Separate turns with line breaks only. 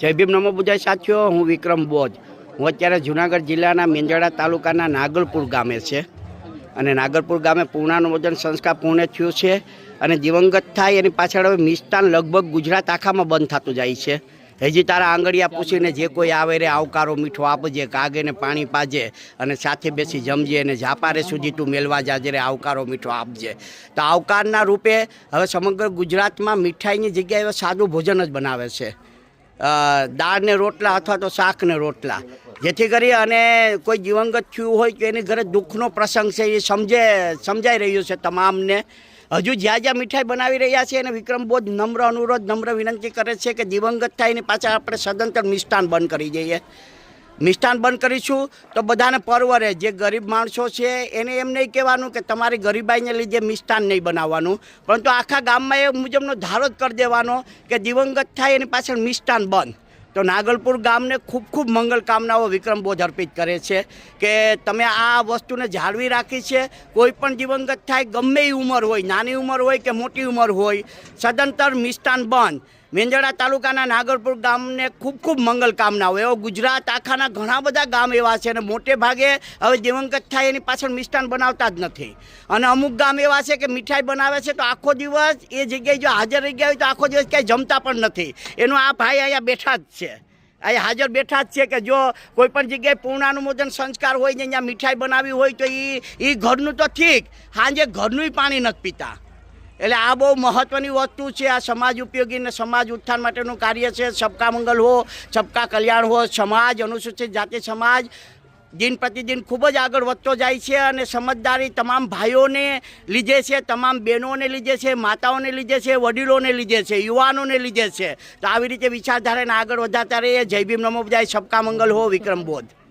જય ભીમ નમો બુજાય સાથીઓ, હું વિક્રમ બોજ. હું અત્યારે જુનાગઢ જિલ્લાના મેંદરડા તાલુકાના નાગલપુર ગામે છે. અને નાગલપુર ગામે પૂર્ણાનું વજન સંસ્કાર પૂર્ણ થયું છે અને દિવંગત થાય એની પાછળ હવે મિષ્ટાન લગભગ ગુજરાત આખામાં બંધ થતું જાય છે. હજી તારા આંગળિયા પૂછીને જે કોઈ આવે રે, આવકારો, મીઠો આપજે કાગેને પાણી પાજે અને સાથે બેસી જમજે અને જાપારે સુધી તું મેળવા જાજે રે, આવકારો, મીઠો આપજે. તો આવકારના રૂપે હવે સમગ્ર ગુજરાતમાં મીઠાઈની જગ્યાએ સાદું ભોજન જ બનાવે છે. દાળને દાળ ને રોટલા અથવા તો શાક ને રોટલા. જેથી કરી અને કોઈ જીવંગત થયું હોય કે એની ઘરે દુઃખનો પ્રસંગ છે, એ સમજે, સમજાઈ રહ્યું છે તમામને. હજુ જ્યાં જ્યાં મીઠાઈ બનાવી રહ્યા છે એને વિક્રમ બોધ નમ્ર અનુરોધ, નમ્ર વિનંતી કરે છે કે દિવંગત થાય એની પાછળ આપણે સદંતર મિષ્ટાન બંધ કરી દઈએ. મિષ્ટાન બંધ કરીશું તો બધાને પરવરે જે ગરીબ માણસો છે એને એમ નહીં કહેવાનું કે તમારી ગરીબાઈને લીધે મિષ્ટાન નહીં બનાવવાનું. પરંતુ આખા ગામમાં એ મુજબનો ધારો જ કરી દેવાનો કે દિવંગત થાય એની પાછળ મિષ્ટાન બંધ. તો નાગલપુર ગામને ખૂબ ખૂબ મંગલ કામનાઓ વિક્રમ બોધ અર્પિત કરે છે કે તમે આ વસ્તુને જાળવી રાખી છે. કોઈ પણ દિવંગત થાય, ગમે એ ઉંમર હોય, નાની ઉંમર હોય કે મોટી ઉંમર હોય, સદંતર મિષ્ટાન બંધ. મેંદડા તાલુકાના નાગરપુર ગામને ખૂબ ખૂબ મંગલ કામનાઓ. એવો ગુજરાત આખાના ઘણા બધા ગામ એવા છે અને મોટે ભાગે હવે દિવંગત થાય એની પાછળ મિષ્ટાન બનાવતા જ નથી. અને અમુક ગામ એવા છે કે મીઠાઈ બનાવે છે તો આખો દિવસ એ જગ્યાએ જો હાજર રહી ગયા હોય તો આખો દિવસ ક્યાંય જમતા પણ નથી. એનું આ ભાઈ અહીંયા બેઠા જ છે. અહીંયા હાજર બેઠા જ છે કે જો કોઈ પણ જગ્યાએ પૂર્ણાનુમોદન સંસ્કાર હોય ને અહીંયા મીઠાઈ બનાવી હોય તો એ એ ઘરનું તો ઠીક સાંજે ઘરનું પાણી નથી પીતા. એટલે આ બહુ મહત્ત્વની વસ્તુ છે, આ સમાજ ઉપયોગી ને સમાજ ઉત્થાન માટેનું કાર્ય છે. સબકા મંગલ હો, સબકા કલ્યાણ હો, સમાજ અનુસૂચિત જાતિ સમાજ દિન પ્રતિદિન ખૂબ જ આગળ વધતો જાય છે અને સમજદારી તમામ ભાઈઓને લીધે છે, તમામ બહેનોને લીધે છે, માતાઓને લીધે છે, વડીલોને લીધે છે, યુવાનોને લીધે છે. તો આવી રીતે વિચારધારાને આગળ વધારતા રહીએ. જય ભીમ, નમો બધાય સબકા મંગલ હો, વિક્રમ બોધ.